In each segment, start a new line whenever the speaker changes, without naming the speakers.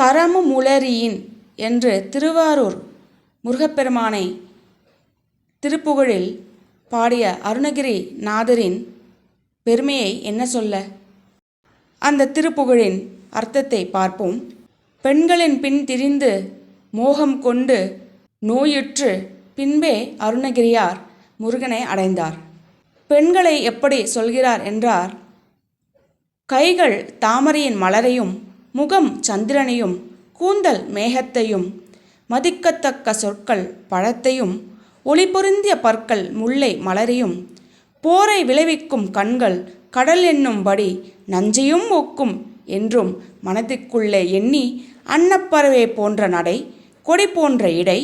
கரமுமுளரியின் என்று திருவாரூர் முருகப்பெருமானை திருப்புகழில் பாடிய அருணகிரி நாதரின் பெருமையை என்ன சொல்ல? அந்த திருப்புகழின் அர்த்தத்தை பார்ப்போம். பெண்களின் பின் திரிந்து மோகம் கொண்டு நோயுற்று பின்பே அருணகிரியார் முருகனை அடைந்தார். பெண்களை எப்படி சொல்கிறார் என்றார். கைகள் தாமரையின் மலரையும் முகம் சந்திரனையும் கூந்தல் மேகத்தையும் மதிக்கத்தக்க சொற்கள் பழத்தையும் ஒளி பொருந்திய பற்கள் முல்லை மலரையும் போரை விளைவிக்கும் கண்கள் கடல் என்னும்படி நஞ்சையும் ஒக்கும் என்றும் மனதிற்குள்ளே எண்ணி அன்னப்பறவை போன்ற நடை கொடி போன்ற இடை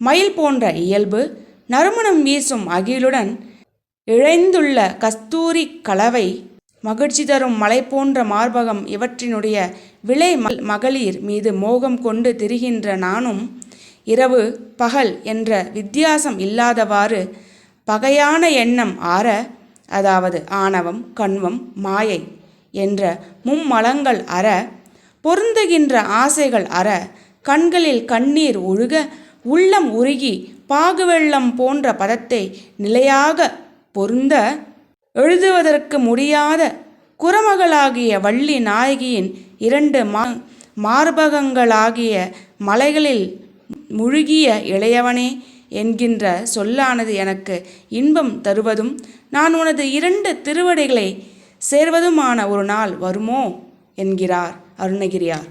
மயில் போன்ற இயல்பு நறுமணம் வீசும் அகிலுடன் இழைந்துள்ள கஸ்தூரி கலவை மகிழ்ச்சி தரும் மலை போன்ற மார்பகம் இவற்றினுடைய விலை மகளிர் மீது மோகம் கொண்டு திரிகின்ற நானும் இரவு பகல் என்ற வித்தியாசம் இல்லாதவாறு பகையான எண்ணம் ஆற அதாவது ஆணவம் கண்வம் மாயை என்ற மும்மலங்கள் அற பொருந்துகின்ற ஆசைகள் அற கண்களில் கண்ணீர் ஒழுக உள்ளம் உருகி பாகுவெள்ளம் போன்ற பதத்தை நிலையாக பொருந்த எழுதுவதற்கு முடியாத குரமகளாகிய வள்ளி நாயகியின் இரண்டு மா மார்பகங்களாகிய மலைகளில் முழுகிய இளையவனே என்கின்ற சொல்லானது எனக்கு இன்பம் தருவதும் நான் உனது இரண்டு திருவடைகளை சேர்வதுமான ஒரு நாள் வருமோ? என்கிறார் அருணகிரியார்.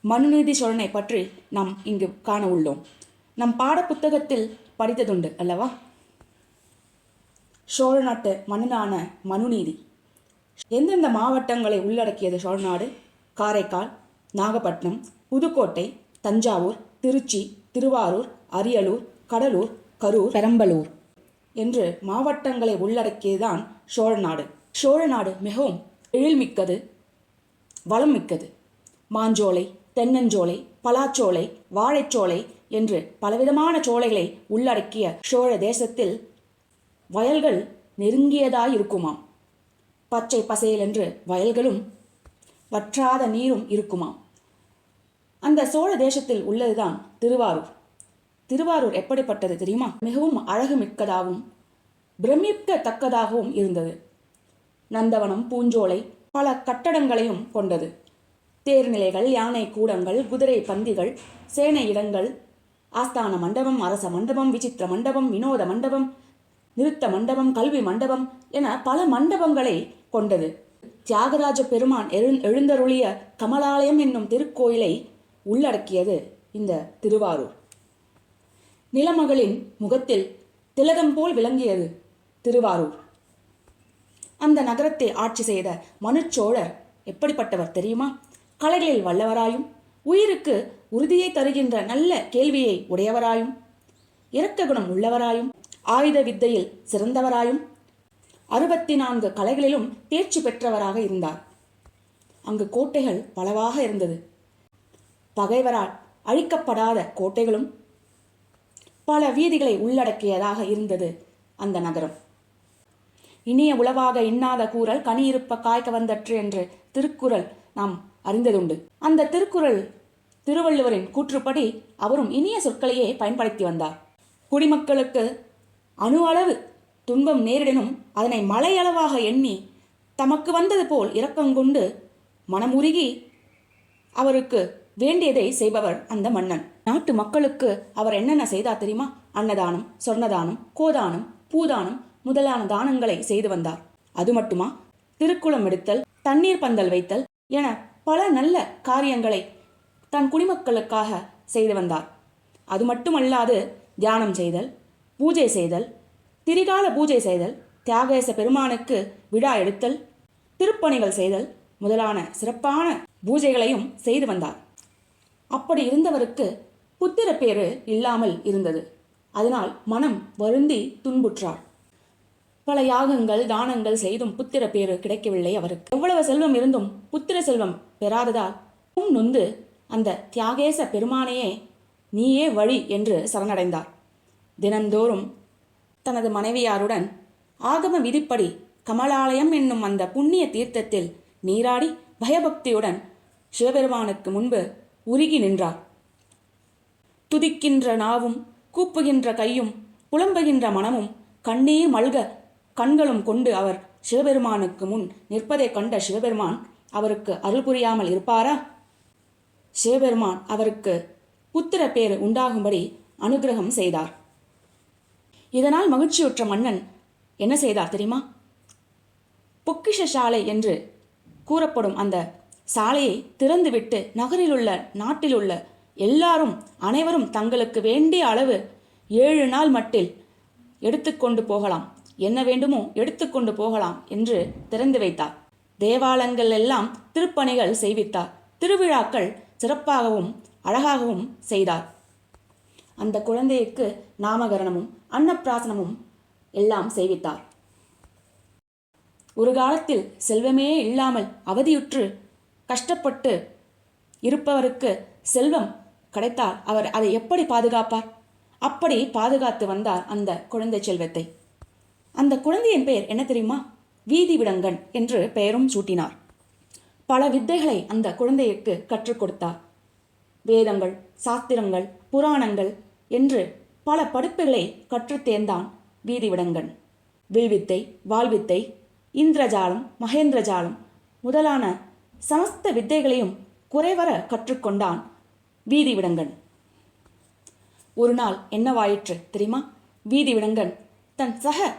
மனுநீதி சோழனை பற்றி நாம் இங்கு காண உள்ளோம். நம் பாடப்புத்தகத்தில் படித்ததுண்டு அல்லவா? சோழ நாட்டு மன்னனான மனுநீதி. எந்தெந்த மாவட்டங்களை உள்ளடக்கியது சோழநாடு? காரைக்கால் நாகப்பட்டினம் புதுக்கோட்டை தஞ்சாவூர் திருச்சி திருவாரூர் அரியலூர் கடலூர் கரூர் பெரம்பலூர். என்று மாவட்டங்களை உள்ளடக்கியதுதான் சோழநாடு சோழநாடு மிகவும் எழில்மிக்கது வளம் மிக்கது மாஞ்சோலை தென்னஞ்சோலை பலாச்சோலை வாழைச்சோலை என்று பலவிதமான சோலைகளை உள்ளடக்கிய சோழ தேசத்தில் வயல்கள் நெருங்கியதாய் இருக்குமாம் பச்சை பசேலென்று வயல்களும் வற்றாத நீரும் இருக்குமாம். அந்த சோழ தேசத்தில் உள்ளதுதான் திருவாரூர். திருவாரூர் எப்படிப்பட்டது தெரியுமா? மிகவும் அழகு மிக்கதாகவும் பிரமிக்கத்தக்கதாகவும் இருந்தது. நந்தவனம் பூஞ்சோலை பல கட்டடங்களையும் கொண்டது. தேர்நிலைகள் யானை கூடங்கள் குதிரை பந்திகள் சேனை இடங்கள் ஆஸ்தான மண்டபம் அரச மண்டபம் விசித்திர மண்டபம் வினோத மண்டபம் நிறுத்த மண்டபம் கல்வி மண்டபம் என பல மண்டபங்களை கொண்டது. தியாகராஜ பெருமான் எழு எழுந்தருளிய கமலாலயம் என்னும் திருக்கோயிலை உள்ளடக்கியது இந்த திருவாரூர். நிலமகளின் முகத்தில் திலகம் போல் விளங்கியது திருவாரூர். அந்த நகரத்தை ஆட்சி செய்த மனுச்சோழர் எப்படிப்பட்டவர் தெரியுமா? கலைகளில் வல்லவராயும் உயிருக்கு உறுதியை தருகின்ற நல்ல கேள்வியை உடையவராயும் இரக்க குணம் உள்ளவராயும் ஆயுத வித்தையில் சிறந்தவராயும் அறுபத்தி நான்கு கலைகளிலும் தேர்ச்சி பெற்றவராக இருந்தார். அங்கு கோட்டைகள் பலவாக இருந்தது. பகைவரால் அழிக்கப்படாத கோட்டைகளும் பல வீதிகளை உள்ளடக்கியதாக இருந்தது அந்த நகரம். இனிய உளவாக இன்னாத கூறல் கனியிருப்ப காய்க்க வந்தற்று என்று திருக்குறள் நாம் அறிந்ததுண்டு. அந்த திருக்குறள் திருவள்ளுவரின் கூற்றுப்படி அவரும் இனிய சொற்களையே பயன்படுத்தி வந்தார். குடிமக்களுக்கு அணு அளவு துன்பம் நேரிடனும் அதனை மலையளவாக எண்ணி தமக்கு வந்தது போல் இரக்கங்கொண்டு மனமுருகி அவருக்கு வேண்டியதை செய்பவர் அந்த மன்னன். நாட்டு மக்களுக்கு அவர் என்னென்ன செய்தா தெரியுமா? அன்னதானம் சொர்ணதானம் கோதானம் பூதானம் முதலான தானங்களை செய்து வந்தார். அது மட்டுமா? திருக்குளம் எடுத்தல் தண்ணீர் பந்தல் வைத்தல் என பல நல்ல காரியங்களை தன் குடிமக்களுக்காக செய்து வந்தார். அது மட்டுமல்லாது தியானம் செய்தல் பூஜை செய்தல் திரிகால பூஜை செய்தல் தியாகேச பெருமானுக்கு விழா எடுத்தல் திருப்பணிகள் செய்தல் முதலான சிறப்பான பூஜைகளையும் செய்து வந்தார். அப்படி இருந்தவருக்கு புத்திர பேறு இல்லாமல் இருந்தது. அதனால் மனம் வருந்தி துன்புற்றார். பல யாகங்கள் தானங்கள் செய்தும் புத்திர பேறு கிடைக்கவில்லை அவருக்கு. எவ்வளவு செல்வம் இருந்தும் புத்திர செல்வம் பெறாததால் மிகவும் நொந்து அந்த தியாகேச பெருமானையே நீயே வழி என்று சரணடைந்தார். தினந்தோறும் தனது மனைவியாருடன் ஆகம விதிப்படி கமலாலயம் என்னும் அந்த புண்ணிய தீர்த்தத்தில் நீராடி பயபக்தியுடன் சிவபெருமானுக்கு முன்பு உருகி நின்றார். துதிக்கின்ற நாவும் கூப்புகின்ற கையும் புலம்புகின்ற மனமும் கண்ணீர் மல்க கண்களும் கொண்டு அவர் சிவபெருமானுக்கு முன் நிற்பதைக் கண்ட சிவபெருமான் அவருக்கு அருள் புரியாமல் இருப்பாரா? சிவபெருமான் அவருக்கு புத்திர பேர் உண்டாகும்படி அனுகிரகம் செய்தார். இதனால் மகிழ்ச்சியுற்ற மன்னன் என்ன செய்தார் தெரியுமா? பொக்கிஷ சாலை என்று கூறப்படும் அந்த சாலையை திறந்துவிட்டு நகரிலுள்ள நாட்டிலுள்ள எல்லாரும் அனைவரும் தங்களுக்கு வேண்டிய அளவு ஏழு நாள் மட்டில் எடுத்துக்கொண்டு போகலாம். என்ன வேண்டுமோ எடுத்துக்கொண்டு போகலாம் என்று திறந்து வைத்தார். தேவாலயங்கள் எல்லாம் திருப்பணிகள் செய்வித்தார். திருவிழாக்கள் சிறப்பாகவும் அழகாகவும் செய்தார். அந்த குழந்தைக்கு நாமகரணமும் அன்னப்பிராசனமும் எல்லாம் செய்வித்தார். ஒரு காலத்தில் செல்வமே இல்லாமல் அவதியுற்று கஷ்டப்பட்டு இருப்பவருக்கு செல்வம் கிடைத்தால் அவர் அதை எப்படி பாதுகாப்பார்? அப்படி பாதுகாத்து வந்தார் அந்த குழந்தை செல்வத்தை. அந்த குழந்தையின் பெயர் என்ன தெரியுமா? வீதி விடங்கன் என்று பெயரும் சூட்டினார். பல வித்தைகளை அந்த குழந்தைக்கு கற்றுக் கொடுத்தார். வேதங்கள் சாஸ்திரங்கள் புராணங்கள் என்று பல படிப்புகளை கற்றுத் தேர்ந்தான் வீதிவிடங்கன். வில்வித்தை வாள்வித்தை இந்திரஜாலம் மகேந்திரஜாலம் முதலான சமஸ்த வித்தைகளையும் குறைவர கற்றுக்கொண்டான் வீதிவிடங்கன். ஒரு நாள் என்னவாயிற்று தெரியுமா? வீதி விடங்கன் தன் சக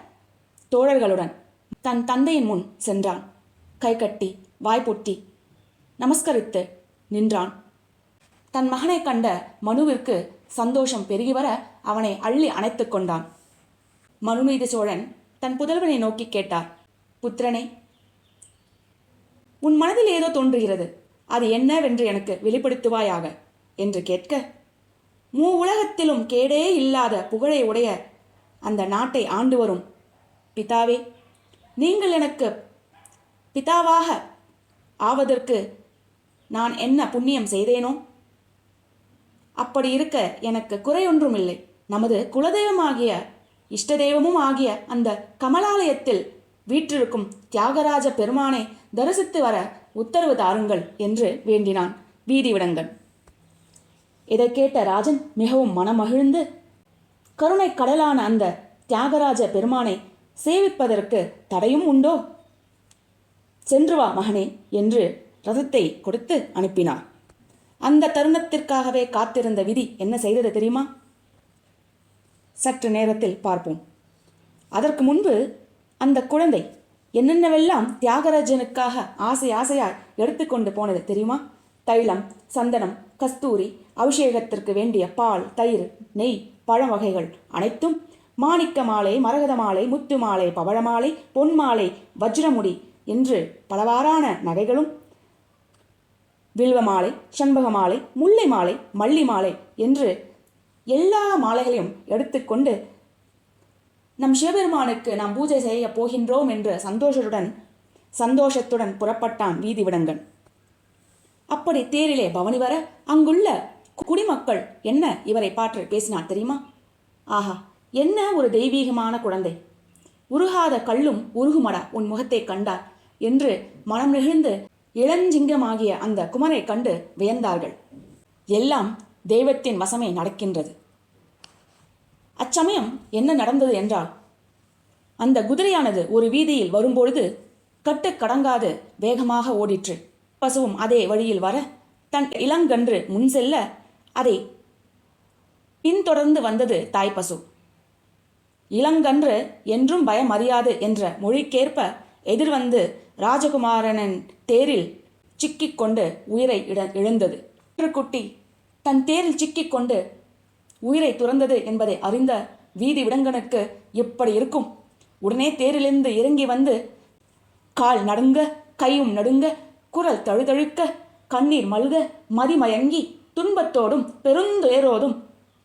தோழர்களுடன் தன் தந்தையின் முன் சென்றான். கை கட்டி வாய்ப்பொட்டி நமஸ்கரித்து நின்றான். தன் மகனை கண்ட மனுவிற்கு சந்தோஷம் பெருகி வர அவனை அள்ளி அணைத்து கொண்டான். மனுநீதி சோழன் தன் புதல்வனை நோக்கி கேட்டார் புத்திரனே உன் மனதில் ஏதோ தோன்றுகிறது. அது என்னவென்று எனக்கு வெளிப்படுத்துவாயாக? என்று கேட்க மூ உலகத்திலும் கேடே இல்லாத புகழை உடைய அந்த நாட்டை ஆண்டு வரும் பிதாவே நீங்கள் எனக்கு பிதாவாக ஆவதற்கு நான் என்ன புண்ணியம் செய்தேனோ? அப்படி இருக்க எனக்கு குறையொன்றும் இல்லை நமது குலதெய்வமாகிய இஷ்ட தெய்வமும் ஆகிய அந்த கமலாலயத்தில் வீற்றிருக்கும் தியாகராஜ பெருமானை தரிசித்து வர உத்தரவு தாருங்கள் என்று வேண்டினான். வீதிவிடங்கன் இதை கேட்ட ராஜன் மிகவும் மனமகிழ்ந்து கருணை கடலான அந்த தியாகராஜ பெருமானை சேவிப்பதற்கு தடையும் உண்டோ? சென்று வா மகனே என்று ரதத்தை கொடுத்து அனுப்பினார் அந்த தருணத்திற்காகவே காத்திருந்த விதி என்ன செய்தது தெரியுமா? சற்று நேரத்தில் பார்ப்போம். அதற்கு முன்பு அந்த குழந்தை என்னென்னவெல்லாம் தியாகராஜனுக்காக ஆசை ஆசையாய் எடுத்துக்கொண்டு போனது தெரியுமா? தைலம் சந்தனம் கஸ்தூரி அபிஷேகத்திற்கு வேண்டிய பால் தயிர் நெய் பழ வகைகள் அனைத்தும் மாணிக்க மாலை மரகத மாலை முத்து மாலை பவழ மாலை பொன் மாலை வஜ்ரமுடி என்று பலவாறான நகைகளும் வில்வ மாலை சண்பக மாலை முல்லை மாலை மல்லி மாலை என்று எல்லா மாலைகளையும் எடுத்துக்கொண்டு நம் சிவபெருமானுக்கு நாம் பூஜை செய்ய போகின்றோம் என்று சந்தோஷத்துடன் சந்தோஷத்துடன் புறப்பட்டான் வீதி விடங்கன் அப்படி தேரிலே பவனி வர அங்குள்ள குடிமக்கள் என்ன இவரை பாற்று பேசினார் தெரியுமா? ஆஹா என்ன ஒரு தெய்வீகமான குழந்தை. உருகாத கல்லும் உருகுமடா உன் முகத்தை கண்டார் என்று மனம் நெகிழ்ந்து இளஞ்சிங்கமாகிய அந்த குமரை கண்டு வியந்தார்கள். எல்லாம் தெய்வத்தின் வசமே நடக்கின்றது. அச்சமயம் என்ன நடந்தது என்றால் அந்த குதிரையானது ஒரு வீதியில் வரும்பொழுது கட்டுக்கடங்காது வேகமாக ஓடிற்று. பசுவும் அதே வழியில் வர தன் இளங்கன்று முன் செல்ல அதை பின்தொடர்ந்து வந்தது தாய்ப்பசு இளங்கன்று என்றும் பயம் அறியாது என்ற மொழிக்கேற்ப எதிர்வந்து ராஜகுமாரனின் தேரில் சிக்கிக்கொண்டு உயிரை இட இழந்தது. குட்டி தன் தேரில் சிக்கிக்கொண்டு உயிரை துறந்தது என்பதை அறிந்த வீதி விடங்கனுக்கு எப்படி இருக்கும்? உடனே தேரிலிருந்து இறங்கி வந்து கால் நடுங்க கையும் நடுங்க குரல் தழுதழுக்க கண்ணீர் மல்க மதிமயங்கி துன்பத்தோடும் பெருந்துயரோடும்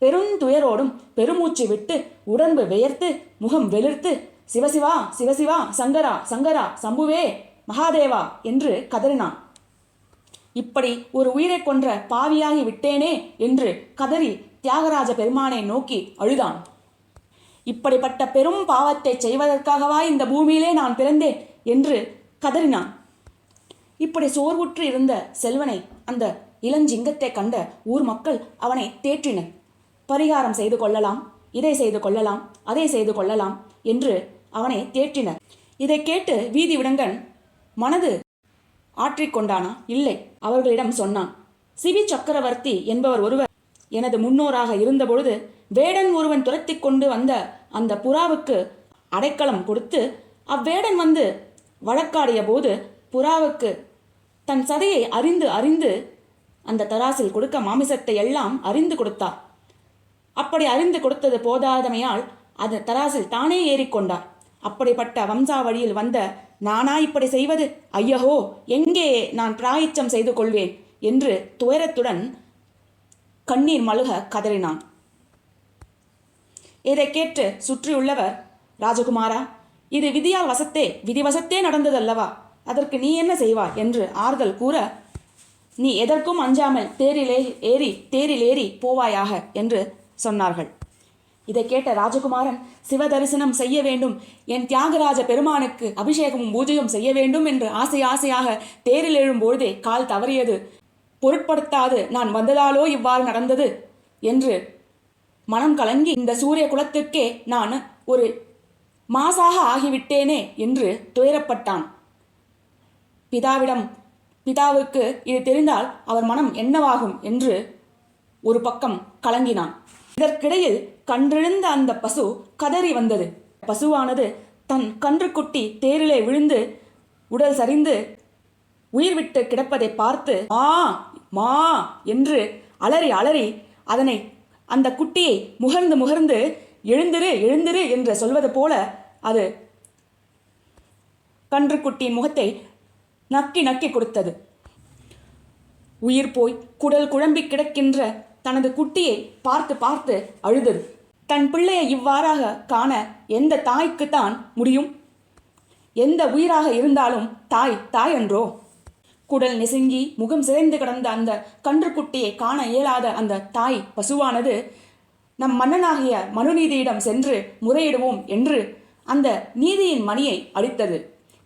பெருந்துயரோடும் பெருமூச்சு விட்டு உடம்பு வியர்த்து முகம் வெளிர்த்து சிவசிவா சிவசிவா சங்கரா சங்கரா சம்புவே மகாதேவா என்று கதறினான். இப்படி ஒரு உயிரை கொன்ற பாவியாகி விட்டேனே என்று கதறி தியாகராஜ பெருமானை நோக்கி அழுதான். இப்படிப்பட்ட பெரும் பாவத்தை செய்வதற்காகவா இந்த பூமியிலே நான் பிறந்தேன் என்று கதறினான். இப்படி சோர்வுற்று இருந்த செல்வனை அந்த இளஞ்சிங்கத்தை கண்ட ஊர் மக்கள் அவனை தேற்றினர். பரிகாரம் செய்து கொள்ளலாம் இதை செய்து கொள்ளலாம் அதை செய்து கொள்ளலாம் என்று அவனை தேற்றினர் இதை கேட்டு வீதி விடங்கன் மனது ஆற்றிக்கொண்டானா இல்லை அவர்களிடம் சொன்னான். சிவி சக்கரவர்த்தி என்பவர் ஒருவர் எனது முன்னோராக இருந்தபொழுது வேடன் ஒருவன் துரத்தி கொண்டு வந்த அந்த புறாவுக்கு அடைக்கலம் கொடுத்து அவ்வேடன் வந்து வழக்காடிய போது புறாவுக்கு தன் சதையை அறிந்து அறிந்து அந்த தராசில் கொடுக்க மாமிசத்தை எல்லாம் அறிந்து கொடுத்தார். அப்படி அறிந்து கொடுத்தது போதாதமையால் அது தராசில் தானே ஏறிக்கொண்டார். அப்படிப்பட்ட வம்சாவழியில் வந்த நானா இப்படி செய்வது? ஐயஹோ எங்கே நான் பிராயச்சம் செய்து கொள்வேன்? என்று துயரத்துடன் கண்ணீர் மழுக கதறினான். இதை கேட்டு சுற்றியுள்ளவர் ராஜகுமாரா இது விதியால் வசத்தே விதிவசத்தே நடந்ததல்லவா? அதற்கு நீ என்ன செய்வாய்? என்று ஆறுதல் கூற நீ எதற்கும் அஞ்சாமல் தேரிலே ஏறி தேரில் ஏறி போவாயாக என்று சொன்னார்கள். இதை கேட்ட ராஜகுமாரன் சிவதரிசனம் செய்ய வேண்டும். என் தியாகராஜ பெருமானுக்கு அபிஷேகமும் பூஜையும் செய்ய வேண்டும் என்று ஆசை ஆசையாக தேரில் எழும்பொழுதே கால் தவறியது. பொருட்படுத்தாது நான் வந்ததாலோ இவ்வாறு நடந்தது? என்று மனம் கலங்கி இந்த சூரிய குலத்திற்கே நான் ஒரு மாசாக ஆகிவிட்டேனே என்று துயரப்பட்டான். பிதாவிடம் பிதாவுக்கு இது தெரிந்தால் அவர் மனம் என்னவாகும்? என்று ஒரு பக்கம் கலங்கினான். இதற்கிடையில் கன்றெழுந்த அந்த பசு கதறி வந்தது. பசுவானது தன் கன்றுக்குட்டி தேரிலே விழுந்து உடல் சரிந்து உயிர் விட்டு கிடப்பதை பார்த்து மா மா என்று அலறி அலறி அதனை அந்த குட்டியை முகர்ந்து முகர்ந்து எழுந்திரு எழுந்திரு என்று சொல்வது போல அது கன்றுக்குட்டியின் முகத்தை நக்கி நக்கி கொடுத்தது. உயிர் போய் குடல் குழம்பி கிடக்கின்ற தனது குட்டியை பார்த்து பார்த்து அழுதது. தன் பிள்ளையை இவ்வாறாக காண எந்த தாய்க்குத்தான் முடியும்? எந்த உயிராக இருந்தாலும் தாய் தாய் என்றோ? குடல் நெசுங்கி முகம் சிதைந்து கிடந்த அந்த கன்றுக்குட்டியை காண இயலாத அந்த தாய் பசுவானது நம் மன்னனாகிய மனுநீதியிடம் சென்று முறையிடுவோம் என்று அந்த நீதியின் மணியை அடித்தது.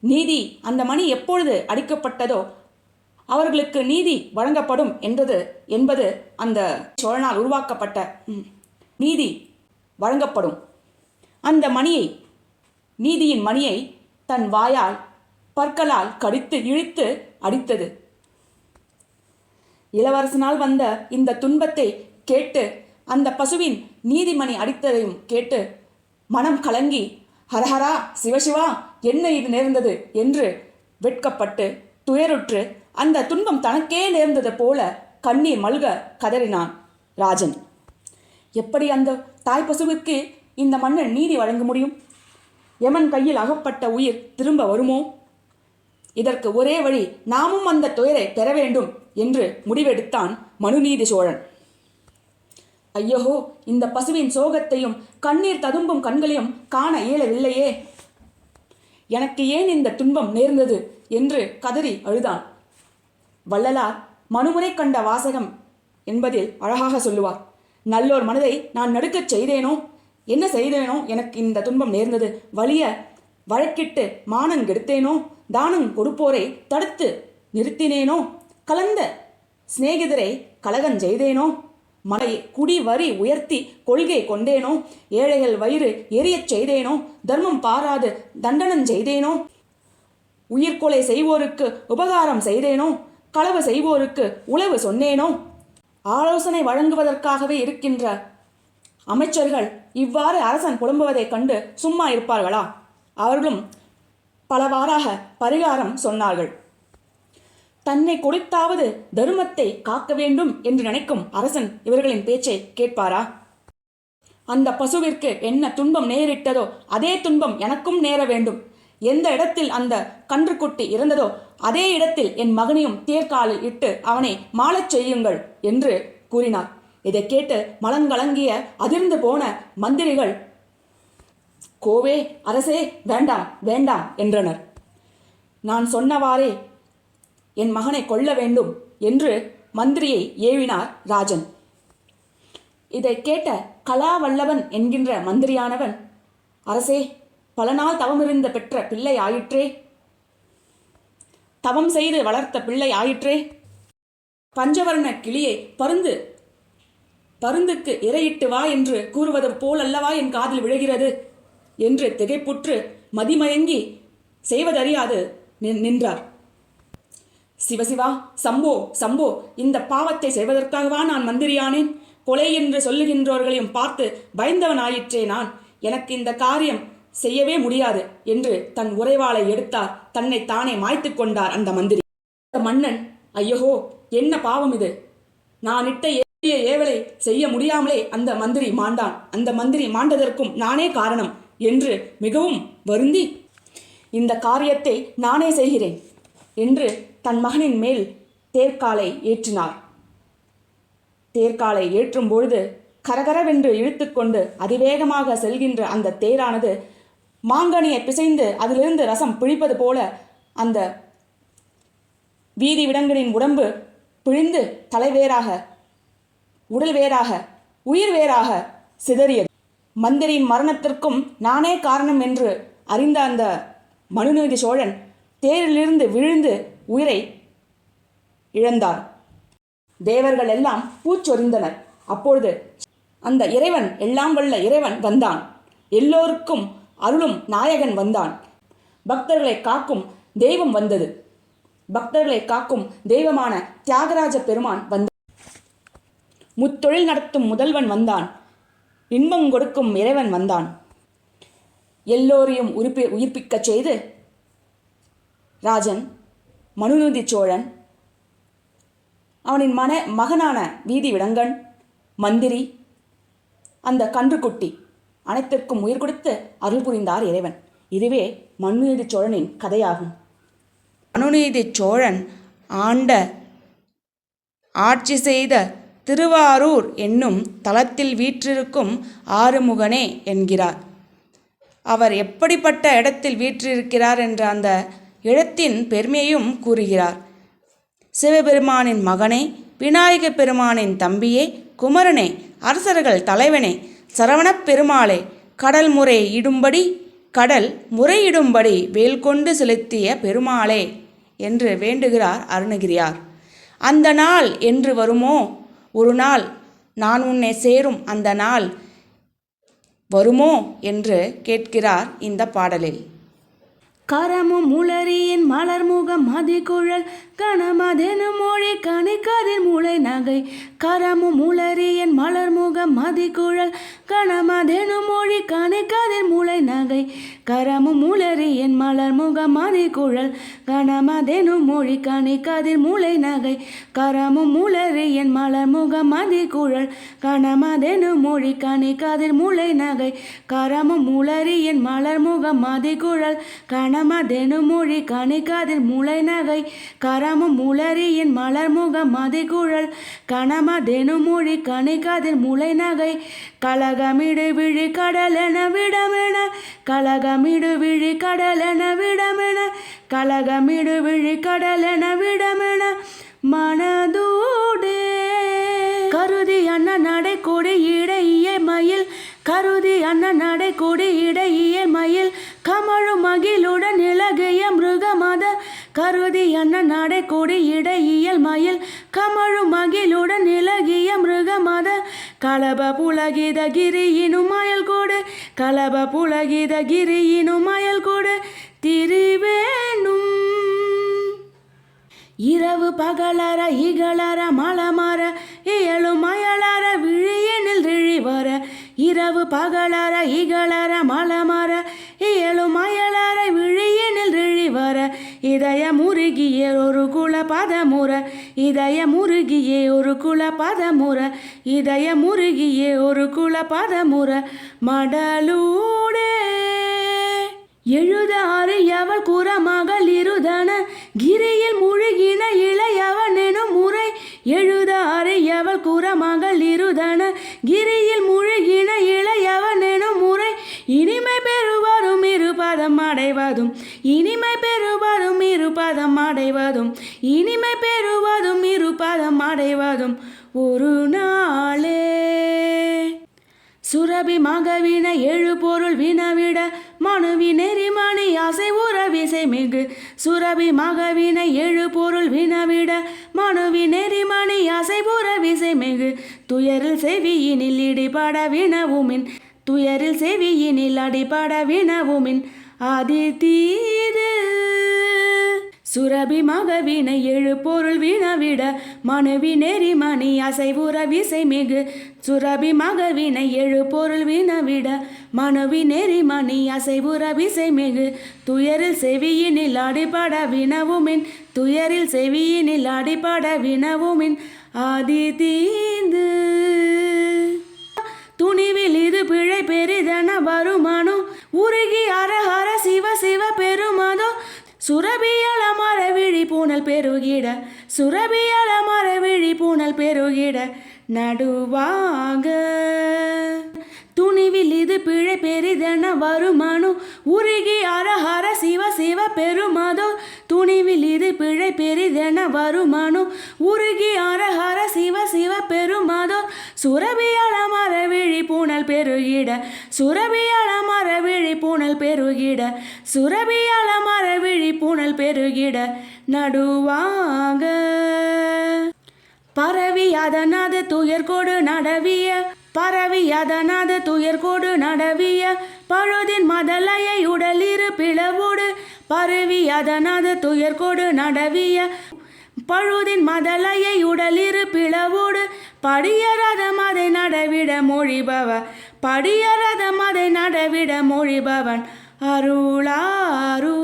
நீதி அந்த மணி எப்பொழுது அடிக்கப்பட்டதோ அவர்களுக்கு நீதி வழங்கப்படும் என்றது என்பது அந்த சோழனால் உருவாக்கப்பட்ட ம், நீதி. வழங்கப்படும். அந்த மணியை நீதியின் மணியை தன் வாயால் பற்களால் கடித்து இழுத்து அடித்தது. இளவரசனால் வந்த இந்த துன்பத்தை கேட்டு அந்த பசுவின் நீதிமணி அடித்ததையும் கேட்டு மனம் கலங்கி ஹரஹரா சிவசிவா என்ன இது நேர்ந்தது? என்று வெட்கப்பட்டு துயருற்று அந்த துன்பம் தனக்கே நேர்ந்தது போல கண்ணீர் மல்க கதறினான் ராஜன். எப்படி அந்த தாய் பசுவிற்கு இந்த மன்னன் நீதி வழங்க முடியும்? யமன் கையில் அகப்பட்ட உயிர் திரும்ப வருமோ? இதற்கு ஒரே வழி நாமும் அந்த துயரை பெற வேண்டும் என்று முடிவெடுத்தான் மனுநீதி சோழன். ஐயோ இந்த பசுவின் சோகத்தையும் கண்ணீர் ததும்பும் கண்களையும் காண இயலவில்லையே. எனக்கு ஏன் இந்த துன்பம் நேர்ந்தது என்று கதறி அழுதான். வள்ளலார் மனுமுறை கண்ட வாசகம் என்பதில் அழகாக சொல்லுவார். நல்லோர் மனதை நான் நடுக்கச் செய்தேனோ? என்ன செய்தேனோ? எனக்கு இந்த துன்பம் நேர்ந்தது. வலிய வழக்கிட்டு மானங்கெடுத்தேனோ தானம் கொடுப்போரை தடுத்து நிறுத்தினேனோ? கலந்த சிநேகிதரை கலகம் செய்தேனோ? மலை குடி வரி உயர்த்தி கொள்கை கொண்டேனோ? ஏழைகள் வயிறு எரியச் செய்தேனோ? தர்மம் பாராது தண்டனம் செய்தேனோ? உயிர்கொலை செய்வோருக்கு உபகாரம் செய்தேனோ? களவு செய்வோருக்கு உளவு சொன்னேனோ? ஆலோசனை வழங்குவதற்காகவே இருக்கின்ற அமைச்சர்கள் இவ்வாறு அரசன் புலம்புவதைக் கண்டு சும்மா இருப்பார்களா? அவர்களும் பலவாறாக பரிகாரம் சொன்னார்கள். தன்னை கொடுத்தாவது தருமத்தை காக்க வேண்டும் என்று நினைக்கும் அரசன் இவர்களின் பேச்சை கேட்பாரா? அந்த பசுவிற்கு என்ன துன்பம் நேரிட்டதோ அதே துன்பம் எனக்கும் நேர வேண்டும். எந்த இடத்தில் அந்த கன்றுக்குட்டி இறந்ததோ அதே இடத்தில் என் மகனையும் தேர்காலில் இட்டு அவனை மாளச் செய்யுங்கள் என்று கூறினார். இதை கேட்டு மலங்கலங்கிய அதிர்ந்து போன மந்திரிகள் கோவே அரசே வேண்டாம் வேண்டாம் என்றனர். நான் சொன்னவாறே என் மகனை கொல்ல வேண்டும் என்று மந்திரியை ஏவினார் ராஜன். இதை கேட்ட கலாவல்லவன் என்கின்ற மந்திரியானவன் அரசே பல நாள் தவமிருந்த பெற்ற பிள்ளை ஆயிற்றே தவம் செய்து வளர்த்த பிள்ளை ஆயிற்றே? பஞ்சவர்ண கிளியை பருந்து. பருந்துக்கு இரையிட்டு வா என்று கூறுவது போலல்லவா என் காதில் விழுகிறது? என்று திகைப்புற்று மதிமயங்கி செய்வதறியாது நின்- நின்றார். சிவசிவா சம்போ சம்போ இந்த பாவத்தை செய்வதற்காகவா நான் மந்திரியானேன் கொலை என்று சொல்லுகின்றோர்களையும் பார்த்து பயந்தவன் ஆயிற்றே நான். எனக்கு இந்த காரியம் செய்யவே முடியாது என்று தன் உறைவாளை எடுத்தார். தன்னை தானே மாய்த்து கொண்டார் அந்த மந்திரி. மன்னன் ஐயோ என்ன பாவம் இது? நான் இட்ட ஏறிய ஏவலை செய்ய முடியாமலே அந்த மந்திரி மாண்டான். அந்த மந்திரி மாண்டதற்கும் நானே காரணம் என்று மிகவும் வருந்தி இந்த காரியத்தை நானே செய்கிறேன் என்று தன் மகனின் மேல் தேர்க்காலை ஏற்றினார். தேர்காலை ஏற்றும் பொழுது கரகரவென்று இழுத்துக்கொண்டு அதிவேகமாக செல்கின்ற அந்த தேரானது மாங்கனியை பிசைந்து அதிலிருந்து ரசம் பிழிப்பது போல அந்த வீதி விடங்கனின் உடம்பு பிழிந்து தலைவேறாக உடல் வேறாக உயிர் வேறாக சிதறியது. மந்திரியின் மரணத்திற்கும் நானே காரணம் என்று அறிந்த அந்த மனுநீதி சோழன் தேரிலிருந்து விழுந்து உயிரை இழந்தார். தேவர்கள் எல்லாம் பூச்சொரிந்தனர். அப்பொழுது அந்த இறைவன் எல்லாம் வல்ல இறைவன் வந்தான். எல்லோருக்கும் அருளும் நாயகன் வந்தான். பக்தர்களை காக்கும் தெய்வம் வந்தது. பக்தர்களை காக்கும் தெய்வமான தியாகராஜ பெருமான் வந்தான் முத்தொழில் நடத்தும் முதல்வன் வந்தான். இன்பம் கொடுக்கும் இறைவன் வந்தான். எல்லோரையும் உயிர்ப்பி உயிர்ப்பிக்கச் செய்து ராஜன் மனுநீதி சோழன் அவனின் மன மகனான வீதி விடங்கன் மந்திரி அந்த கன்றுக்குட்டி அனைத்திற்கும் உயிர் கொடுத்து அருள் புரிந்தார் இறைவன். இதுவே மனுநீதி சோழனின் கதையாகும். மனுநீதி சோழன் ஆண்ட ஆட்சி செய்த திருவாரூர் என்னும் தலத்தில் வீற்றிருக்கும் ஆறுமுகனே என்கிறார். அவர் எப்படிப்பட்ட இடத்தில் வீற்றிருக்கிறார் என்ற அந்த இடத்தின் பெருமையும் கூறுகிறார். சிவபெருமானின் மகனே விநாயக பெருமானின் தம்பியே குமரனே அரசர்கள் தலைவனே சரவணப் பெருமாளே கடல் முறை இடும்படி கடல் முறையிடும்படி வேல் கொண்டு செலுத்திய பெருமாளே என்று வேண்டுகிறார் அருணகிரியார். அந்த நாள் என்று வருமோ? ஒரு நாள் நான் உன்னை சேரும் அந்த நாள் வருமோ? என்று கேட்கிறார் இந்த பாடலில்.
கரமும் முளரியின் மலர்முகம் மதிக்குழல் கணமதெனு மொழி கணிக்கதிர் மூளை நகை. கரமும் முளரியின் மலர்முகம் மதிக்குழல் கணமதெனு மொழி கணிக்கதிர் முளை நகை கரமும் மலர் மலர்முகம் குழல். கணமதெனு மொழி கனி கதிர் மூளை நகை. கரமும் மலர் மலர்முகம் குழல். கணமதெனு மொழி கனி கதிர் மூளை நகை. கரமும் மலர் மலர்முகம் குழல். கணமதெனு மொழி கனி கதிர் மூளை நகை. கரமும் மலர் மலர்முகம் குழல். கணமதெனு மொழி கனி கதிர் மூளை நகை. கலகமிடு விழி கடலென விடமென. கலகமிடு விழி கடலென விடமென கலகமிடு விழி கடலென விடமென மனதூடே. கருதி அண்ணன் நடை கொடி இடையே மயில் கருதி அண்ணன் நடை கொடி இடையே மயில் கமழும் மகிழுடன் இலகைய மிருகமத. கருதி அண்ணன் நடை கொடி இடையியல் மயில் கமழும் மகிழுடன் இலகிய மிருகமத. கலப புலகித கிரியினும் மயல் கோடு. கலப புலகித கிரியினும் மயல் கோடு. திரிவேணும். இரவு பகலர இகழற மலமர இயலும் மயலர விழியனில் விழிவர இரவு பகலர இகழற மலமர இயலும் மயலர விழியனில் விழிவர இதய முருகிய ஒரு குல பதமுற இதய முருகிய ஒரு குல பதமுற இதய முருகிய ஒரு குல பதமுற மடலூடே. எழுதாறு அறியவள் குறமகள் இருதன கிரியில் முழுகின இளையவன் எனும் முறை. எழுதாறு அறியவள் குறமகள் இருதன கிரியில் முழுகின இளையவன் எனும் முறை. இனிமை பெறுவதும் இருபதம் அடைவதும் இனிமை பெறுவதும் இருபதம் அடைவதும் இனிமை பெறுவதும் இருபதம் அடைவதும். ஒரு நாளே. சுரபி மகவின எழு பொருள் வினவிட மனுவி நெறிமணி ஆசை உறவிசை மிகு. சுரபி மகவின எழு பொருள் வினவிட மனுவி நெறிமணி ஆசை உறவிசை மிகு. துயரில் செவியினில் இடிபட வினவுமின். துயரில் செவியினில் அடிபட வினவுமின். அதி தீது. சுரபி மகவினை எழு பொருள் வினவிட மனுவி நெறிமணி அசைவுற விசை மிகு. சுரபி மகவினை எழு பொருள் வினவிட மனுவி நெறிமணி அசைவுற விசை மிகு. துயரில் செவியினில் அடிபட வினவுமின். துயரில் செவியினில் அடிபட வினவுமின். ஆதி தீந்து. துணிவில் இது பிழை பெரிதென வருமானோ உருகி சுரபியல மர விழி பூனல் பெருகிட சுரபியல மர விழி பூனல் பெருகிட நடுவாக துணிவில் இது பிழை பெரிதென வருமானோ? உருகி அரஹர சிவ சிவ பெருமாதோ? துணிவில் இது பிழை பெரிதென வருமானோ? உருகி அரஹர சிவ சிவ பெருமாதோ? சுரபியாள மர விழி பூனல் பெருகிட. சுரபியாள மர விழி பூனல் பெருகிட. சுரபியாள மர விழி பூனல் பெருகிட. நடுவாக பரவி அதனது துயர்கோடு நடவிய. பரவி அதனது துயர் நடவிய பழுதின் மதலையை உடலிரு பிளவோடு பரவி அதனது துயர் நடவிய பழுதின் மதலையை உடலிரு பிளவோடு படியரதம் மதை நடவிட மொழிபவ படியரதம் மதை நடவிட மொழிபவன் அருளாரூ.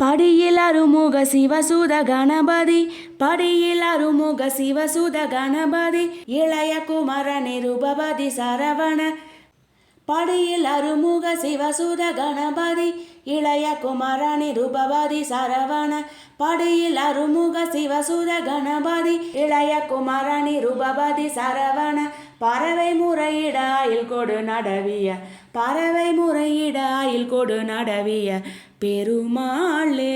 படியில் அருமுக சிவசூத கணபதி படியில் அருமுக சிவசூத கணபதி இளைய குமர நிருபபதி சரவண. படியில் அருமுக சிவசூத கணபதி இளைய குமர நிருபபதி சரவண. படியில் அருமுக சிவசூத கணபதி இளைய குமர நிருபபதி சரவண. பறவை முறையிடாயில் கொடு நடவிய பறவை முறையிடாயில் கொடு நடவிய பெருமாளே.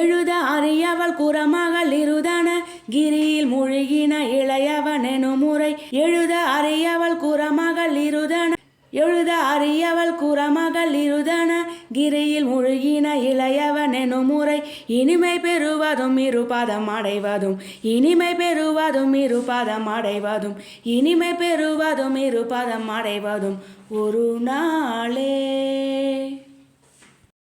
எழுத அறியவள் குறமகள் இருதன கிரியில் முழுகின இளையவன் எனும் முறை எழுத அறியவள் குறமகள் இருதன. எழுத அறியவள் குறமகள் இருதன கிரியில் முழுகின இளையவன் எனும் முறை இனிமை பெறுவதும் இருபதம் அடைவதும் இனிமை பெறுவதும் இருபதம் அடைவதும் இனிமை பெறுவதும் இருபதம் அடைவதும் ஒரு நாளே.